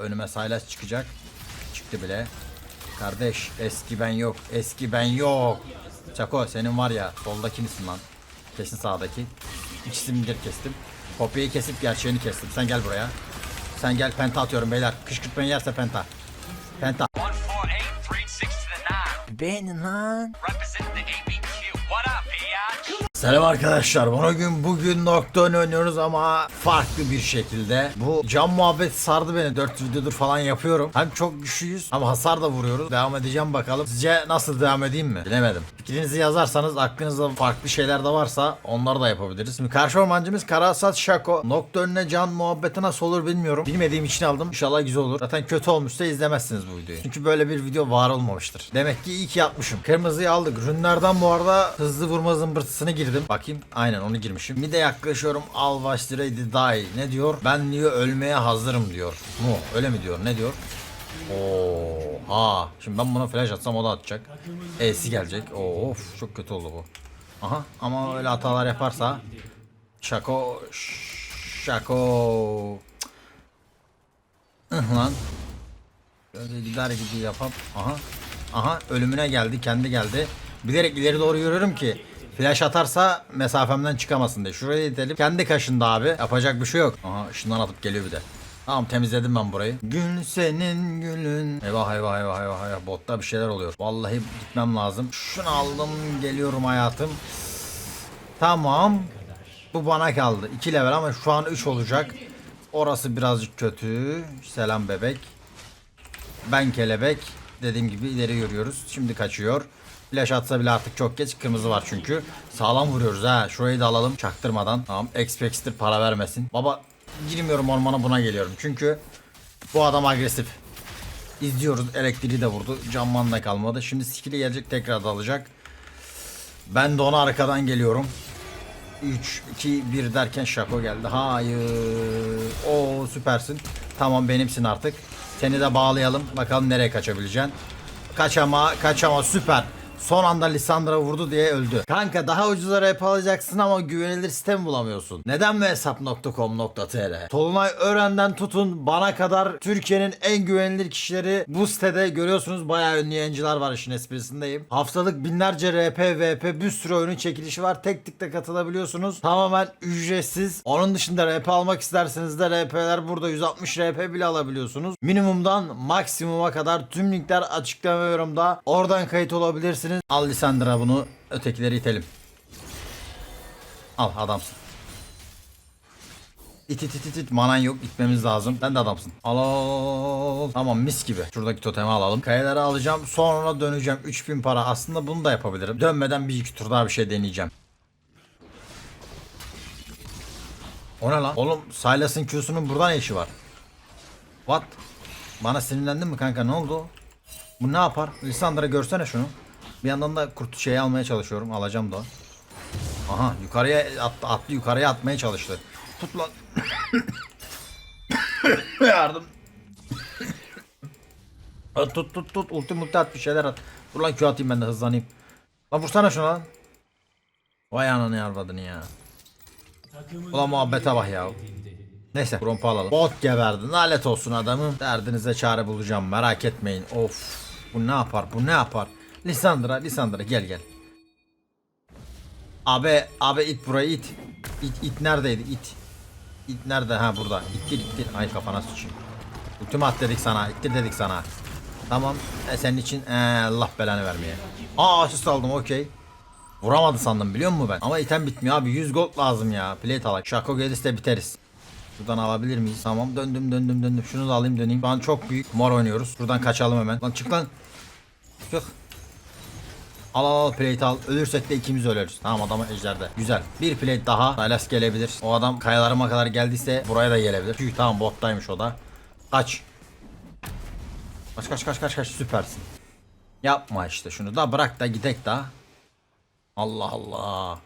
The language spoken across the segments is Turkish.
Önüme Saylas çıkacak. Çıktı bile. Kardeş eski ben yok. Eski ben yok. Çako senin var ya soldaki misin lan? Kesin sağdaki. İkisini bir kestim. Kopyayı kesip gerçeğini kestim. Sen gel buraya. Sen gel penta atıyorum beyler. Kışkırtmayı yerse penta. Penta. 148, 3 6 to the 9. Beğenin lan. Selam arkadaşlar. Bugün bugün Nocturne oynuyoruz ama farklı bir şekilde. Bu cam muhabbet sardı beni. 4 videodur falan yapıyorum. Hem çok güçlüyüz ama hasar da vuruyoruz. Devam edeceğim bakalım. Sizce nasıl devam edeyim mi? Bilemedim. Fikrinizi yazarsanız aklınızda farklı şeyler de varsa onları da yapabiliriz. Şimdi karşı ormancımız Karasat Şako. Nocturne'le can muhabbeti nasıl olur bilmiyorum. Bilmediğim için aldım. İnşallah güzel olur. Zaten kötü olmuşsa izlemezsiniz bu videoyu. Çünkü böyle bir video var olmamıştır. Demek ki iyi ki yapmışım. Kırmızıyı aldık. Rünlerden bu arada hızlı vurma zımbırtısını girdim. Bakayım. Aynen onu girmişim. Bir de yaklaşıyorum. Al başlıraydı die. Ne diyor? Ben diyor ölmeye hazırım diyor. Mu? Öyle mi diyor? Ne diyor? Oha. Şimdi ben buna flash atsam o da atacak. E'si gelecek. Of çok kötü oldu bu. Aha ama öyle hatalar yaparsa Şako Şako lan Böyle gider gibi yapıp aha aha ölümüne geldi kendi geldi bilerek ileri doğru yürüyorum ki flash atarsa mesafemden çıkamasın diye şuraya itelim kendi kaşında abi yapacak bir şey yok aha ışından atıp geliyor bir de Tamam temizledim ben burayı. Gül senin gülün. Eyvah eyvah eyvah eyvah eyvah. Botta bir şeyler oluyor. Vallahi gitmem lazım. Şunu aldım geliyorum hayatım. Tamam. Bu bana kaldı. 2 level ama şu an 3 olacak. Orası birazcık kötü. Selam bebek. Ben kelebek. Dediğim gibi ileri yürüyoruz. Şimdi kaçıyor. Flash atsa bile artık çok geç. Kırmızı var çünkü. Sağlam vuruyoruz ha. Şurayı da alalım çaktırmadan. Tamam. Expex'tir para vermesin. Baba girmiyorum ormana buna geliyorum. Çünkü bu adam agresif. İzliyoruz. Elektriği de vurdu. Camman da kalmadı. Şimdi skill'i gelecek tekrar dalacak. Ben de ona arkadan geliyorum. 3, 2, 1 derken Şako geldi. Hayır. O süpersin. Tamam benimsin artık. Seni de bağlayalım. Bakalım nereye kaçabileceksin. Kaçama, kaçama süper. Son anda Lisandra vurdu diye öldü. Kanka daha ucuza rap alacaksın ama güvenilir sistem bulamıyorsun. Neden mi hesap.com.tr? Tolunay Ören'den tutun bana kadar Türkiye'nin en güvenilir kişileri bu sitede görüyorsunuz. Bayağı ünlü yayıncılar var işin esprisindeyim. Haftalık binlerce RP, VP bir sürü oyunun çekilişi var. Tek tıkla katılabiliyorsunuz. Tamamen ücretsiz. Onun dışında RP almak isterseniz de RP'ler burada 160 RP bile alabiliyorsunuz. Minimumdan maksimuma kadar tüm linkler açıklama yorumda. Oradan kayıt olabilirsiniz. Al Lisandra bunu. Ötekileri itelim. Al adamsın. İt it it it it. Manan yok itmemiz lazım. Sen de adamsın. Al. Tamam mis gibi. Şuradaki totemi alalım. Kayaları alacağım. Sonra döneceğim. 3000 para. Aslında bunu da yapabilirim. Dönmeden bir iki tur daha bir şey deneyeceğim. O ne lan? Oğlum Silas'ın Q'sunun burada ne işi var? What? Bana sinirlendin mi kanka ne oldu? Bu ne yapar? Lisandra görsene şunu. Bir yandan da kurt şeyi almaya çalışıyorum. Alacağım da. Aha yukarıya attı, attı yukarıya atmaya çalıştı. Tut lan. Yardım. Tut tut tut ulti multi at bir şeyler at. Dur lan Q atayım ben de hızlanayım. Lan vursana şuna lan. Vay ananı yarvadını ya. Ulan muhabbete bak ya. Neyse rompa alalım. Bot geberdi. Nalet olsun adamım. Derdinize çare bulacağım merak etmeyin. Of. Bu ne yapar? Bu ne yapar? Lisandra, Lisandra gel gel. Abi, abi it burayı it. İt, it neredeydi? İt. İt nerede? Ha burada. İttir ittir. Ay kafana sıçayım. Ultimi at dedik sana. İttir dedik sana. Tamam. E, senin için e, Allah belanı vermeye. Aa asist aldım okey. Vuramadı sandım biliyor musun ben? Ama item bitmiyor abi 100 gold lazım ya. Plate alak. Şako gelirse biteriz. Buradan alabilir miyiz? Tamam döndüm döndüm döndüm. Şunu da alayım döneyim. Şu an çok büyük mor oynuyoruz. Buradan kaçalım hemen. Lan çık lan. Çık. Al al al plate al. Ölürsek de ikimiz ölürüz. Tamam adam ejderde. Güzel. Bir plate daha. Silas gelebilir. O adam kayalarıma kadar geldiyse buraya da gelebilir. Tüh tamam bottaymış o da. Kaç. Kaç kaç kaç kaç kaç süpersin. Yapma işte şunu da bırak da gidek da. Allah Allah.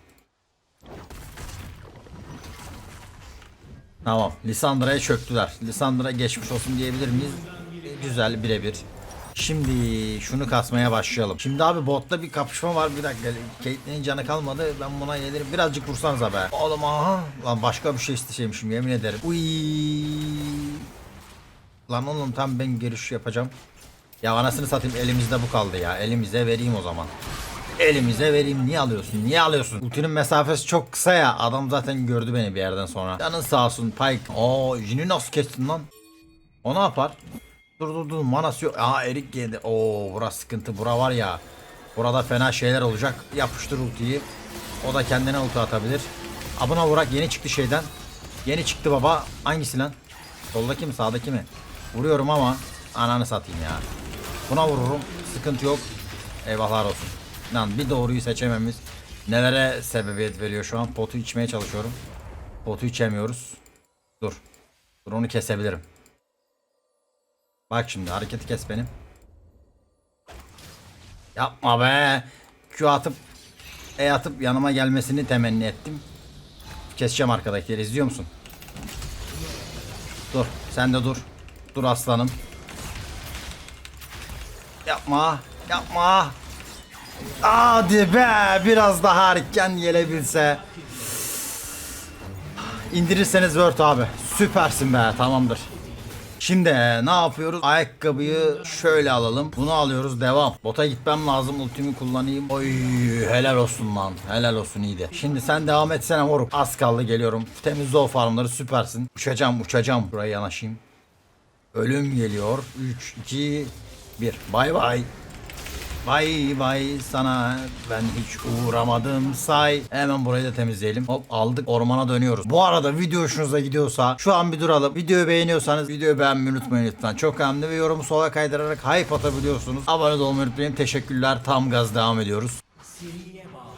Tamam. Lisandra'ya çöktüler. Lisandra geçmiş olsun diyebilir miyiz? Güzel birebir. Şimdi şunu kasmaya başlayalım. Şimdi abi botta bir kapışma var. Bir dakika. Caitlyn'in canı kalmadı. Ben buna gelirim. Birazcık vursanıza be. Oğlum aha. Lan başka bir şey isteyeceğimmişim yemin ederim. Uy. Lan oğlum tam ben giriş yapacağım. Ya anasını satayım elimizde bu kaldı ya. Elimize vereyim o zaman. Elimize vereyim. Niye alıyorsun? Niye alıyorsun? Ultinin mesafesi çok kısa ya. Adam zaten gördü beni bir yerden sonra. Canın sağ olsun Pike. Oo Jin'i nasıl kestin lan? O ne yapar? Dur dur dur manası yok. Aa erik yedi. Oo burası sıkıntı. Bura var ya. Burada fena şeyler olacak. Yapıştır ultiyi. O da kendine ulti atabilir. Abuna vurak yeni çıktı şeyden. Yeni çıktı baba. Hangisi lan? Soldaki mi sağdaki mi? Vuruyorum ama ananı satayım ya. Buna vururum. Sıkıntı yok. Eyvahlar olsun. Lan bir doğruyu seçememiz nelere sebebiyet veriyor şu an. Potu içmeye çalışıyorum. Potu içemiyoruz. Dur. Dur onu kesebilirim. Bak şimdi hareketi kes benim. Yapma be. Q atıp E atıp yanıma gelmesini temenni ettim. Keseceğim arkadakileri izliyor musun? Dur sen de dur. Dur aslanım. Yapma. Yapma. Hadi be biraz daha erken gelebilse. İndirirseniz Word abi. Süpersin be tamamdır. Şimdi e, ne yapıyoruz? Ayakkabıyı şöyle alalım. Bunu alıyoruz devam. Bota gitmem lazım ultimi kullanayım. Oy helal olsun lan. Helal olsun iyiydi. Şimdi sen devam etsene moruk. Az kaldı geliyorum. Temizle o farmları süpersin. Uçacağım uçacağım. Buraya yanaşayım. Ölüm geliyor. 3, 2, 1. Bay bay. Vay vay sana ben hiç uğramadım say. Hemen burayı da temizleyelim. Hop aldık ormana dönüyoruz. Bu arada video hoşunuza gidiyorsa şu an bir duralım. Videoyu beğeniyorsanız videoyu beğenmeyi unutmayın lütfen. Çok önemli ve yorumu sola kaydırarak hype atabiliyorsunuz. Abone olmayı unutmayın. Teşekkürler. Tam gaz devam ediyoruz.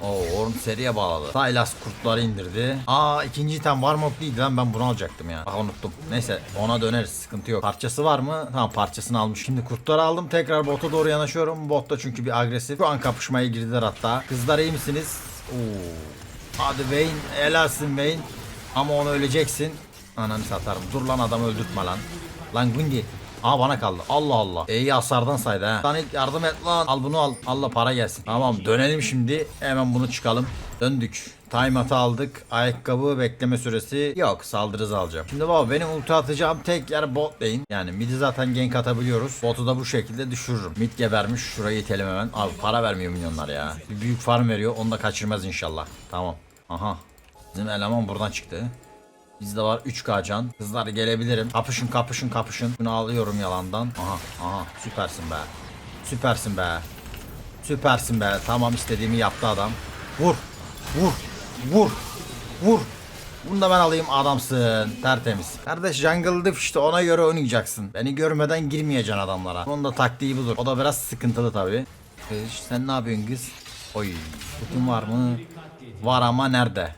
Oo Orn seriye bağladı. Silas kurtları indirdi. Aa ikinci item var mı değildi lan ben bunu alacaktım ya. Bak unuttum. Neyse ona döneriz sıkıntı yok. Parçası var mı? Tamam parçasını almış. Şimdi kurtları aldım tekrar bota doğru yanaşıyorum. Botta çünkü bir agresif. Şu an kapışmaya girdiler hatta. Kızlar iyi misiniz? Oo. Hadi Vayne helalsin Vayne. Ama onu öleceksin. Ananı satarım. Dur lan adamı öldürtme lan. Lan Gundi. Aa bana kaldı. Allah Allah. İyi hasardan saydı ha. Lan yardım et lan. Al bunu al. Allah para gelsin. Tamam dönelim şimdi. Hemen bunu çıkalım. Döndük. Time atı aldık. Ayakkabı bekleme süresi yok. Saldırı alacağım. Şimdi baba benim ulti atacağım tek yer bot lane. Yani midi zaten gank atabiliyoruz. Botu da bu şekilde düşürürüm. Mid gebermiş. Şurayı itelim hemen. Abi para vermiyor milyonlar ya. Bir büyük farm veriyor. Onu da kaçırmaz inşallah. Tamam. Aha. Bizim eleman buradan çıktı. Bizde var 3K can. Kızlar gelebilirim. Kapışın kapışın kapışın. Bunu alıyorum yalandan. Aha aha süpersin be. Süpersin be. Süpersin be. Tamam istediğimi yaptı adam. Vur. Vur. Vur. Vur. Bunu da ben alayım adamsın. Tertemiz. Kardeş jungle diff işte ona göre oynayacaksın. Beni görmeden girmeyeceksin adamlara. Onun da taktiği budur. O da biraz sıkıntılı tabi. Sen ne yapıyorsun kız? Oy. Kutum var mı? Var ama nerede?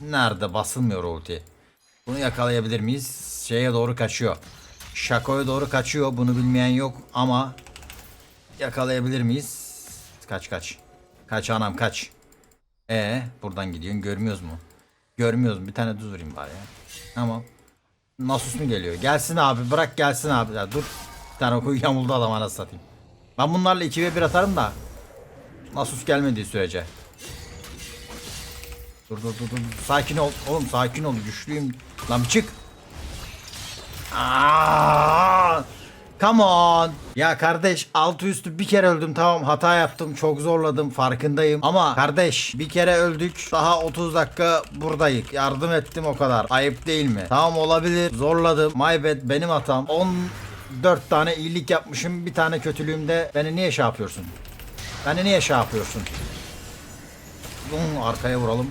Nerede? Basılmıyor ulti. Bunu yakalayabilir miyiz? Şeye doğru kaçıyor. Şakoya doğru kaçıyor. Bunu bilmeyen yok ama yakalayabilir miyiz? Kaç kaç. Kaç anam kaç. E buradan gidiyorsun görmüyoruz mu? Görmüyoruz? Bir tane düz vurayım bari ya. Tamam. Nasus mu geliyor? Gelsin abi bırak gelsin abi. Ya dur. Bir tane oku yamuldu adam anasını satayım. Ben bunlarla 2 ve 1 atarım da. Nasus gelmediği sürece. Dur dur dur dur. Sakin ol. Oğlum sakin ol. Güçlüyüm. Lan çık. Aa! Come on. Ya kardeş altı üstü bir kere öldüm tamam hata yaptım çok zorladım farkındayım ama kardeş bir kere öldük daha 30 dakika buradayız yardım ettim o kadar ayıp değil mi? Tamam olabilir zorladım my bad benim hatam 14 tane iyilik yapmışım bir tane kötülüğümde beni niye şey yapıyorsun? Beni niye şey yapıyorsun? Arkaya vuralım.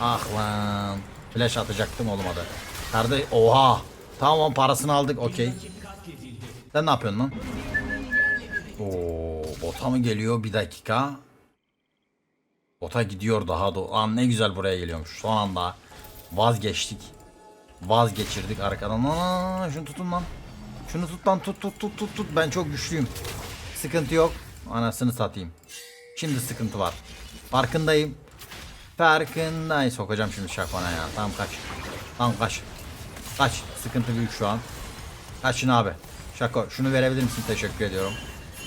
Ah lan. Flash atacaktım olmadı. Kardeş oha. Tamam parasını aldık okey. Sen ne yapıyorsun lan? Oo, bota mı geliyor bir dakika? Bota gidiyor daha da. Lan ne güzel buraya geliyormuş. Son anda vazgeçtik. Vazgeçirdik arkadan. Aa, şunu tutun lan. Şunu tut lan tut tut tut tut tut. Ben çok güçlüyüm. Sıkıntı yok. Anasını satayım. Şimdi sıkıntı var. Farkındayım. Farkındayım. Sokacağım şimdi şakona ya. Tamam kaç. Tamam kaç. Kaç. Sıkıntı büyük şu an. Kaçın abi. Şako şunu verebilir misin? Teşekkür ediyorum.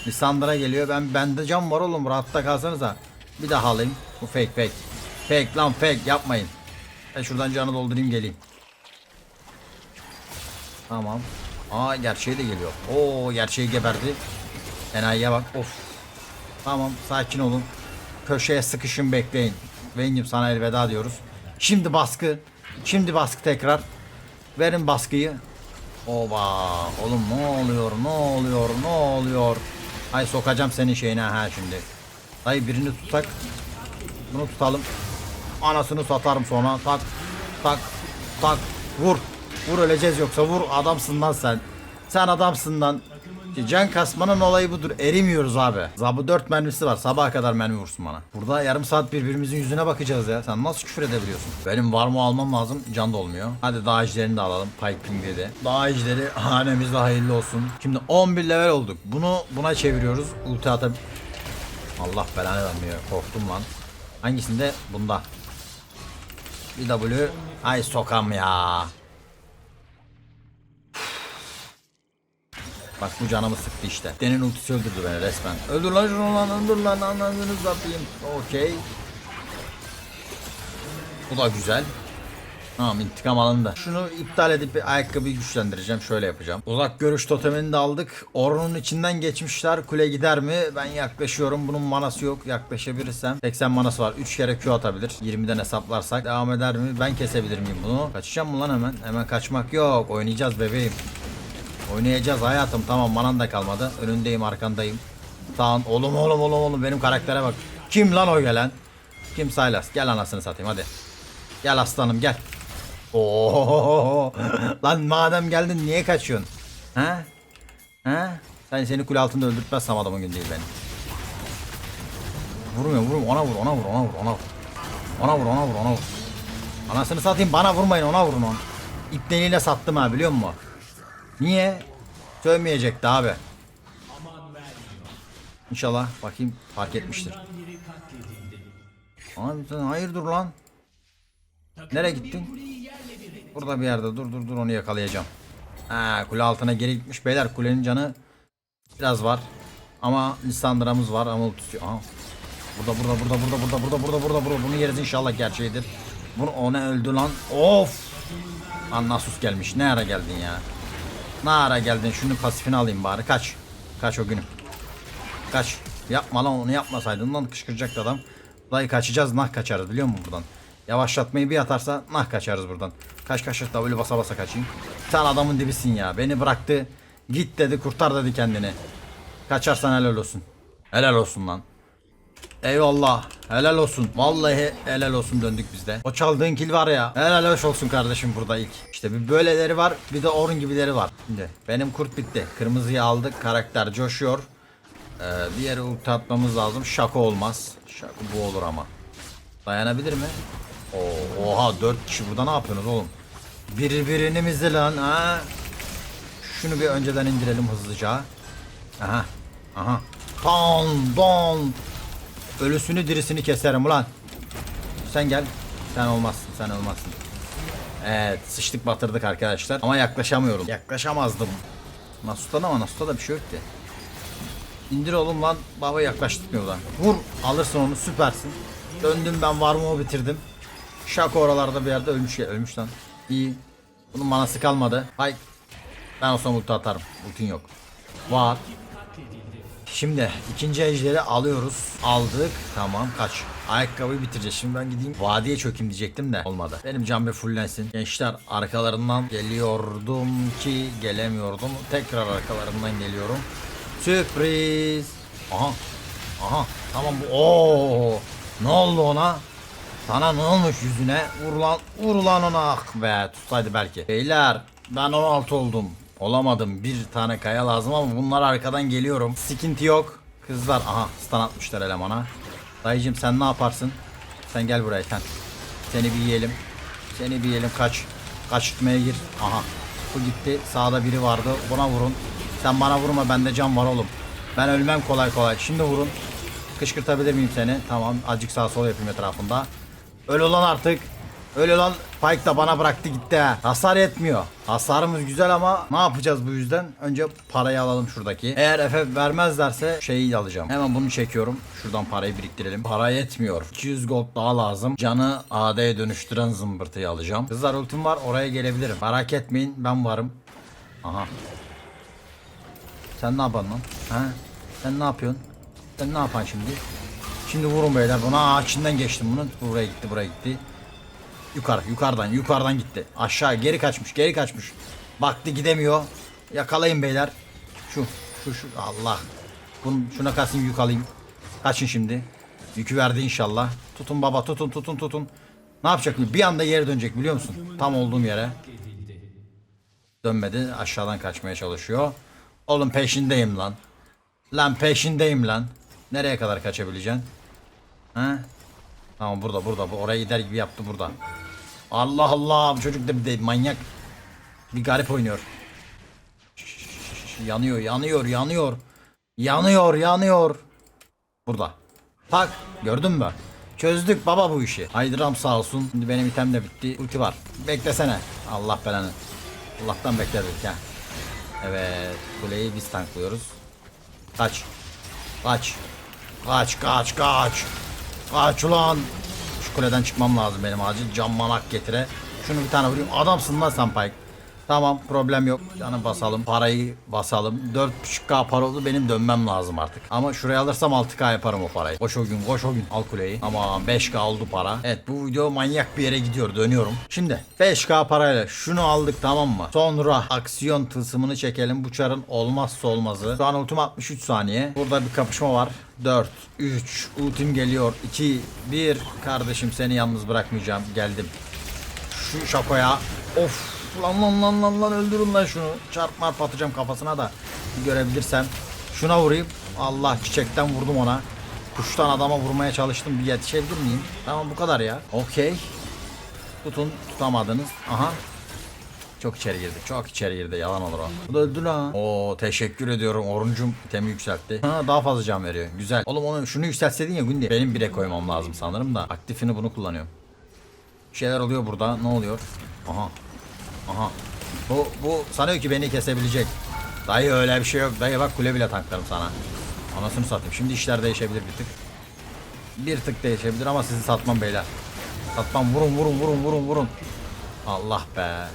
Lisandra geliyor. Ben bende cam var oğlum. Rahatta kalsanıza. Bir daha alayım. Bu fake fake. Fake lan fake yapmayın. Ben şuradan canı doldurayım geleyim. Tamam. Aa gerçeği de geliyor. Oo gerçeği geberdi. Enayiye bak. Of. Tamam sakin olun. Köşeye sıkışın bekleyin. Vayne'cim sana elveda diyoruz. Şimdi baskı. Şimdi baskı tekrar. Verin baskıyı. Oba. Oğlum ne oluyor ne oluyor ne oluyor. Ay sokacağım senin şeyine ha şimdi. Dayı birini tutsak. Bunu tutalım. Anasını satarım sonra. Tak tak tak vur. Vur öleceğiz yoksa vur adamsın lan sen. Sen adamsın lan. Can kasmanın olayı budur. Erimiyoruz abi. Zabı 4 mermisi var. Sabaha kadar mermi vursun bana. Burada yarım saat birbirimizin yüzüne bakacağız ya. Sen nasıl küfür edebiliyorsun? Benim var mı almam lazım. Can da olmuyor. Hadi daha ejderini de alalım. Piping dedi. Daha ejderi hanemizde hayırlı olsun. Şimdi 11 level olduk. Bunu buna çeviriyoruz. Ulti atab... Allah belanı vermiyor. Korktum lan. Hangisinde? Bunda. Bir W. Ay sokam ya. Bak bu canımı sıktı işte. Denin ultisi öldürdü beni resmen. Öldür lan şunu lan öldür lan anladınız zapayım. Okey. Bu da güzel. Tamam intikam alındı. Şunu iptal edip bir ayakkabıyı güçlendireceğim. Şöyle yapacağım. Uzak görüş totemini de aldık. Orunun içinden geçmişler. Kule gider mi? Ben yaklaşıyorum. Bunun manası yok. Yaklaşabilirsem. 80 manası var. 3 kere Q atabilir. 20'den hesaplarsak. Devam eder mi? Ben kesebilir miyim bunu? Kaçacağım mı lan hemen? Hemen kaçmak yok. Oynayacağız bebeğim. Oynayacağız hayatım tamam manan da kalmadı. Önündeyim arkandayım. Tamam oğlum oğlum oğlum oğlum benim karaktere bak. Kim lan o gelen? Kim Silas? Gel anasını satayım hadi. Gel aslanım gel. Oo lan madem geldin niye kaçıyorsun? Ha? Ha? Sen seni kule altında öldürtmezsem adamın gün değil beni. Vurmuyor vurmuyor ona vur ona vur ona vur ona vur. Ona vur ona vur ona vur. Anasını satayım bana vurmayın ona vurun onu. İpneliğine sattım ha biliyor musun? Niye? Sövmeyecekti abi. İnşallah bakayım fark etmiştir. Abi sen hayırdır lan? Nereye gittin? Burada bir yerde dur dur dur onu yakalayacağım. Ha kule altına geri gitmiş beyler kulenin canı biraz var. Ama Lissandra'mız var ama tutuyor. Aha. Burada burada burada burada burada burada burada burada burada bunu yeriz inşallah gerçeğidir. Bunu o ne öldü lan? Of! Lan Nasus gelmiş. Ne ara geldin ya? Ne ara geldin? Şunu pasifini alayım bari. Kaç. Kaç o günüm. Kaç. Yapma lan onu yapmasaydın lan kışkıracaktı adam. Dayı kaçacağız nah kaçarız biliyor musun buradan? Yavaşlatmayı bir atarsa nah kaçarız buradan. Kaç kaç da öyle basa basa kaçayım. Sen adamın dibisin ya. Beni bıraktı. Git dedi kurtar dedi kendini. Kaçarsan helal olsun. Helal olsun lan. Eyvallah. Helal olsun. Vallahi helal olsun döndük biz de. O çaldığın kil var ya. Helal hoş olsun kardeşim burada ilk. İşte bir böyleleri var. Bir de Orun gibileri var. Şimdi benim kurt bitti. Kırmızıyı aldık. Karakter coşuyor. Ee, bir yere ulti atmamız lazım. Şako olmaz. Şako bu olur ama. Dayanabilir mi? Oo, oha 4 kişi burada ne yapıyorsunuz oğlum? Birbirini mi lan ha? Şunu bir önceden indirelim hızlıca. Aha. Aha. Don don. Ölüsünü dirisini keserim ulan. Sen gel. Sen olmazsın sen olmazsın. Evet sıçtık batırdık arkadaşlar. Ama yaklaşamıyorum. Yaklaşamazdım. Nasut'tan ama Nasut'ta da bir şey yok ki. İndir oğlum lan. Baba yaklaştırmıyor lan. Vur. Alırsın onu süpersin. Döndüm ben var mı o bitirdim. Şako oralarda bir yerde ölmüş. Ölmüş lan. İyi. Bunun manası kalmadı. Hay. Ben o son ulti atarım. Ultin yok. Var. Şimdi ikinci ejderi alıyoruz. Aldık. Tamam kaç. Ayakkabıyı bitireceğiz. Şimdi ben gideyim vadiye çökeyim diyecektim de olmadı. Benim can bir fullensin. Gençler arkalarından geliyordum ki gelemiyordum. Tekrar arkalarından geliyorum. Sürpriz. Aha. Aha. Tamam bu. Oo. Ne oldu ona? Sana ne olmuş yüzüne? Vur lan, vur lan ona. Ah be tutsaydı belki. Beyler ben 16 oldum. Olamadım. Bir tane kaya lazım ama bunlar arkadan geliyorum. Sıkıntı yok. Kızlar aha stun atmışlar elemana. Dayıcım sen ne yaparsın? Sen gel buraya sen. Seni bir yiyelim. Seni bir yiyelim kaç. Kaçırtmaya gir. Aha. Bu gitti. Sağda biri vardı. Buna vurun. Sen bana vurma bende can var oğlum. Ben ölmem kolay kolay. Şimdi vurun. Kışkırtabilir miyim seni? Tamam. Azıcık sağ sol yapayım etrafında. Öl ulan artık. Öl ulan. Pike da bana bıraktı gitti ha. Hasar yetmiyor. Hasarımız güzel ama ne yapacağız bu yüzden? Önce parayı alalım şuradaki. Eğer Efe vermezlerse şeyi alacağım. Hemen bunu çekiyorum. Şuradan parayı biriktirelim. Para yetmiyor. 200 gold daha lazım. Canı AD'ye dönüştüren zımbırtıyı alacağım. Kızlar ultim var oraya gelebilirim. Merak etmeyin ben varım. Aha. Sen ne yapan lan? Ha? Sen ne yapıyorsun? Sen ne yapan şimdi? Şimdi vurun beyler buna. Aa, içinden geçtim bunun. Buraya gitti buraya gitti. Yukarı yukarıdan yukarıdan gitti. Aşağı geri kaçmış geri kaçmış. Baktı gidemiyor. Yakalayın beyler. Şu şu şu Allah. Bunun şuna kalsın yük alayım. Kaçın şimdi. Yükü verdi inşallah. Tutun baba tutun tutun tutun. Ne yapacak? Bir anda geri dönecek biliyor musun? Tam olduğum yere. Dönmedi. Aşağıdan kaçmaya çalışıyor. Oğlum peşindeyim lan. Lan peşindeyim lan. Nereye kadar kaçabileceksin? Ha? Tamam burada burada. Bu oraya gider gibi yaptı burada. Allah Allah. Bu çocuk da bir de manyak. Bir garip oynuyor. Yanıyor yanıyor yanıyor. Yanıyor yanıyor. Burada. Tak. Gördün mü? Çözdük baba bu işi. Haydıram sağ olsun. Şimdi benim item de bitti. Ulti var. Beklesene. Allah belanı. Allah'tan bekledik ha. Evet. Kuleyi biz tanklıyoruz. Kaç. Kaç. Kaç kaç kaç. Kaç ulan. Kuleden çıkmam lazım benim acil. Cam manak getire. Şunu bir tane vurayım. Adamsın lan sen Pike. Tamam problem yok. Canım basalım. Parayı basalım. 4.5k para oldu. Benim dönmem lazım artık. Ama şuraya alırsam 6k yaparım o parayı. Koş o gün koş o gün. Al kuleyi. Tamam 5k oldu para. Evet bu video manyak bir yere gidiyor. Dönüyorum. Şimdi 5k parayla şunu aldık tamam mı? Sonra aksiyon tılsımını çekelim. Bu çarın olmazsa olmazı. Şu an ultim 63 saniye. Burada bir kapışma var. 4, 3, ultim geliyor. 2, 1. Kardeşim seni yalnız bırakmayacağım. Geldim. Şu şakoya. Of. Lan lan lan lan lan öldürün lan şunu. Çarp marp atacağım kafasına da. Görebilirsem. Şuna vurayım. Allah çiçekten vurdum ona. Kuştan adama vurmaya çalıştım. Bir yetişebilir miyim? Tamam bu kadar ya. Okey. Tutun tutamadınız. Aha. Çok içeri girdi. Çok içeri girdi. Yalan olur o. Bu da öldü lan. Oo teşekkür ediyorum. Oruncum temi yükseltti. Ha daha fazla can veriyor. Güzel. Oğlum onu şunu yükseltseydin ya Gündi. Benim bire koymam lazım sanırım da. Aktifini bunu kullanıyorum. Bir şeyler oluyor burada. Ne oluyor? Aha. Aha. Bu, bu sanıyor ki beni kesebilecek. Dayı öyle bir şey yok. Dayı bak kule bile tanklarım sana. Anasını satayım. Şimdi işler değişebilir bir tık. Bir tık değişebilir ama sizi satmam beyler. Satmam. Vurun vurun vurun vurun vurun. Allah be.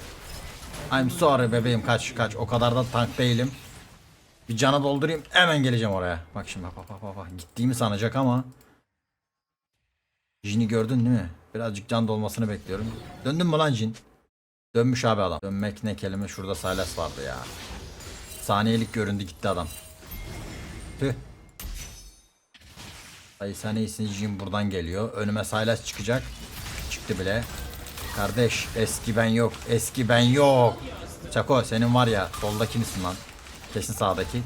I'm sorry bebeğim kaç kaç. O kadar da tank değilim. Bir cana doldurayım. Hemen geleceğim oraya. Bak şimdi bak bak bak bak. Gittiğimi sanacak ama. Jin'i gördün değil mi? Birazcık can dolmasını bekliyorum. Döndün mü lan Jin? Dönmüş abi adam. Dönmek ne kelime şurada Silas vardı ya. Saniyelik göründü gitti adam. Tüh. Ay sen iyisin Jin buradan geliyor. Önüme Silas çıkacak. Çıktı bile. Kardeş eski ben yok. Eski ben yok. Çako senin var ya soldaki misin lan? Kesin sağdaki.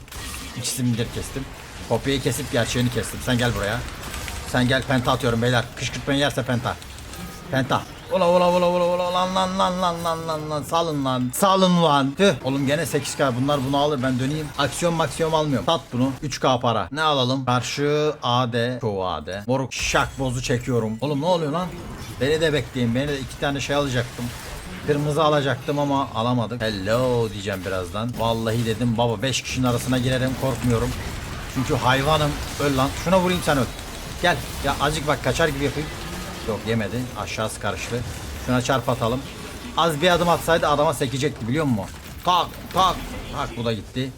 İkisini kestim. Kopyayı kesip gerçeğini kestim. Sen gel buraya. Sen gel penta atıyorum beyler. Kışkırtmayı yerse penta. Penta. Ola ola ola ola ola lan lan lan lan lan lan lan. Salın lan salın lan. Tüh. Oğlum gene 8k bunlar bunu alır ben döneyim. Aksiyon maksiyon almıyorum. Sat bunu. 3k para. Ne alalım? Karşı AD Çoğu AD Moruk şak bozu çekiyorum. Oğlum ne oluyor lan? Beni de bekleyin. Beni de iki tane şey alacaktım. Kırmızı alacaktım ama alamadık. Hello diyeceğim birazdan. Vallahi dedim baba 5 kişinin arasına girerim korkmuyorum. Çünkü hayvanım. Öl lan. Şuna vurayım sen öl. Gel. Ya azıcık bak kaçar gibi yapayım Yok yemedi. Aşağısı karıştı. Şuna çarp atalım. Az bir adım atsaydı adama sekecekti biliyor musun? Tak tak tak bu da gitti.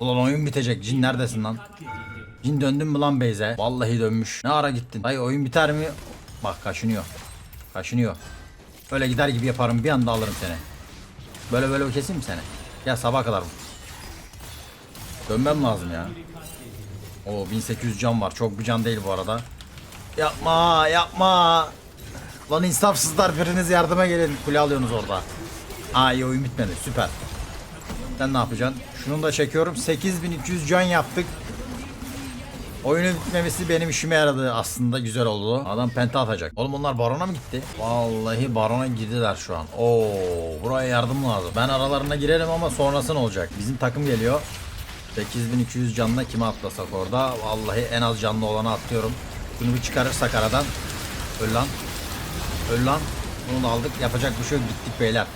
Ulan oyun bitecek. Cin neredesin lan? Cin döndün mü lan Beyze? Vallahi dönmüş. Ne ara gittin? Ay oyun biter mi? Bak kaşınıyor. Kaşınıyor. Öyle gider gibi yaparım bir anda alırım seni. Böyle böyle keseyim mi seni? Ya sabah kadar. Dönmem lazım ya. O 1800 can var. Çok bir can değil bu arada. Yapma yapma. Lan insafsızlar biriniz yardıma gelin. Kule alıyorsunuz orada. Aa iyi oyun bitmedi süper. Sen ne yapacaksın? Şunu da çekiyorum. 8200 can yaptık. Oyunun bitmemesi benim işime yaradı aslında güzel oldu. Adam penta atacak. Oğlum bunlar barona mı gitti? Vallahi barona girdiler şu an. Oo, buraya yardım lazım. Ben aralarına girerim ama sonrası ne olacak? Bizim takım geliyor. 8200 canla kime atlasak orada? Vallahi en az canlı olanı atlıyorum. Bunu bir çıkarırsak aradan. Öl lan. Öl lan. Bunu da aldık. Yapacak bir şey yok. Gittik beyler.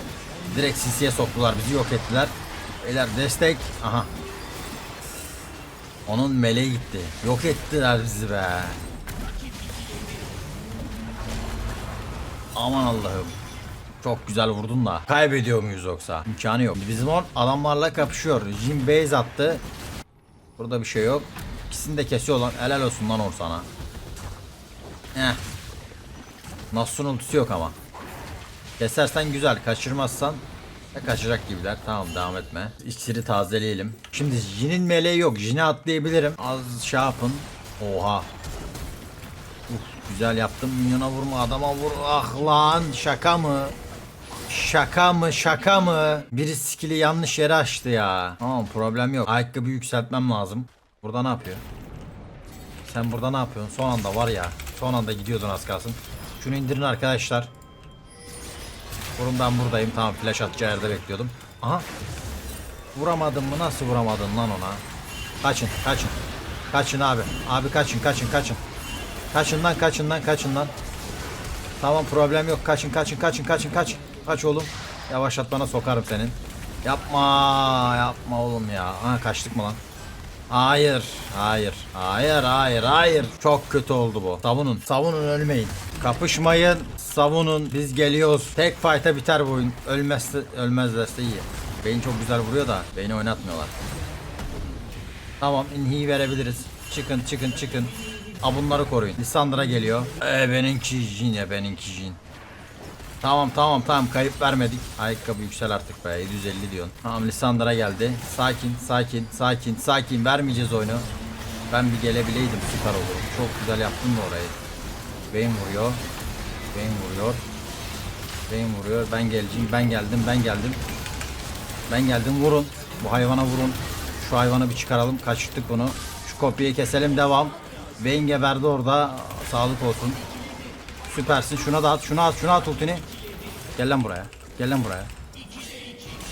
Direkt sisiye soktular. Bizi yok ettiler. Beyler destek. Aha. Onun meleği gitti. Yok ettiler bizi be. Aman Allah'ım. Çok güzel vurdun da. Kaybediyor muyuz yoksa? İmkanı yok. Bizim on adamlarla kapışıyor. Jim base attı. Burada bir şey yok. İkisini de kesiyor lan. Helal olsun lan Or sana. Eh. Nasıl'ın ultisi yok ama. Kesersen güzel. Kaçırmazsan da kaçacak gibiler. Tamam devam etme. İçleri tazeleyelim. Şimdi Jin'in meleği yok. Jin'e atlayabilirim. Az şey yapın. Oha. Uf, güzel yaptım. Minyona vurma adama vur. Ah lan şaka mı? Şaka mı şaka mı? Biri skill'i yanlış yere açtı ya. Tamam problem yok. Ayakkabı yükseltmem lazım. Burada ne yapıyor? Sen burada ne yapıyorsun? Son anda var ya. Son anda gidiyordun az kalsın. Şunu indirin arkadaşlar. Vurun ben buradayım. Tamam flash atacağı yerde bekliyordum. Aha. Vuramadın mı? Nasıl vuramadın lan ona? Kaçın kaçın. Kaçın abi. Abi kaçın kaçın kaçın. Kaçın lan kaçın lan kaçın lan. Tamam problem yok. Kaçın kaçın kaçın kaçın kaç. Kaç oğlum. Yavaşlatmana sokarım senin. Yapma yapma oğlum ya. Aha kaçtık mı lan? Hayır, hayır, hayır, hayır, hayır. Çok kötü oldu bu. Savunun, savunun ölmeyin. Kapışmayın, savunun. Biz geliyoruz. Tek fight'a biter bu oyun. Ölmezse, ölmezlerse iyi. Beyin çok güzel vuruyor da beyni oynatmıyorlar. Tamam, inhiyi verebiliriz. Çıkın, çıkın, çıkın. A bunları koruyun. Lissandra geliyor. E benimki Jin ya benimki Jin. Tamam tamam tamam kayıp vermedik. Ayakkabı yüksel artık be 750 diyorsun. Tamam Lissandra geldi. Sakin sakin sakin sakin vermeyeceğiz oyunu. Ben bir gelebileydim süper olur. Çok güzel yaptın da orayı. Beyin vuruyor. Beyin vuruyor. Beyin vuruyor. Ben geleceğim. Ben geldim. Ben geldim. Ben geldim. Vurun. Bu hayvana vurun. Şu hayvanı bir çıkaralım. Kaçırttık bunu. Şu kopyayı keselim. Devam. Beyin geberdi orada. Sağlık olsun. Süpersin. Şuna da at. Şuna at. Şuna at ultini. Gel lan buraya. Gel lan buraya.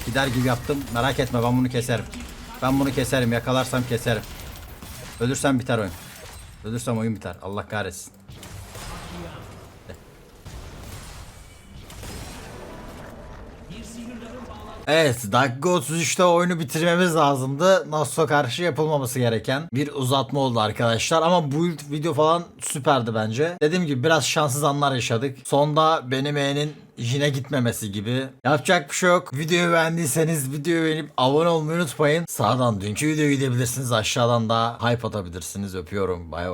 Gider gibi yaptım. Merak etme ben bunu keserim. Ben bunu keserim. Yakalarsam keserim. Ölürsem biter oyun. Ölürsem oyun biter. Allah kahretsin. Evet dakika 33'te oyunu bitirmemiz lazımdı. Nasso karşı yapılmaması gereken bir uzatma oldu arkadaşlar. Ama bu video falan süperdi bence. Dediğim gibi biraz şanssız anlar yaşadık. Sonda benim E'nin işine gitmemesi gibi. Yapacak bir şey yok. Videoyu beğendiyseniz videoyu beğenip abone olmayı unutmayın. Sağdan dünkü videoyu gidebilirsiniz. Aşağıdan da hype atabilirsiniz. Öpüyorum. Bay bay.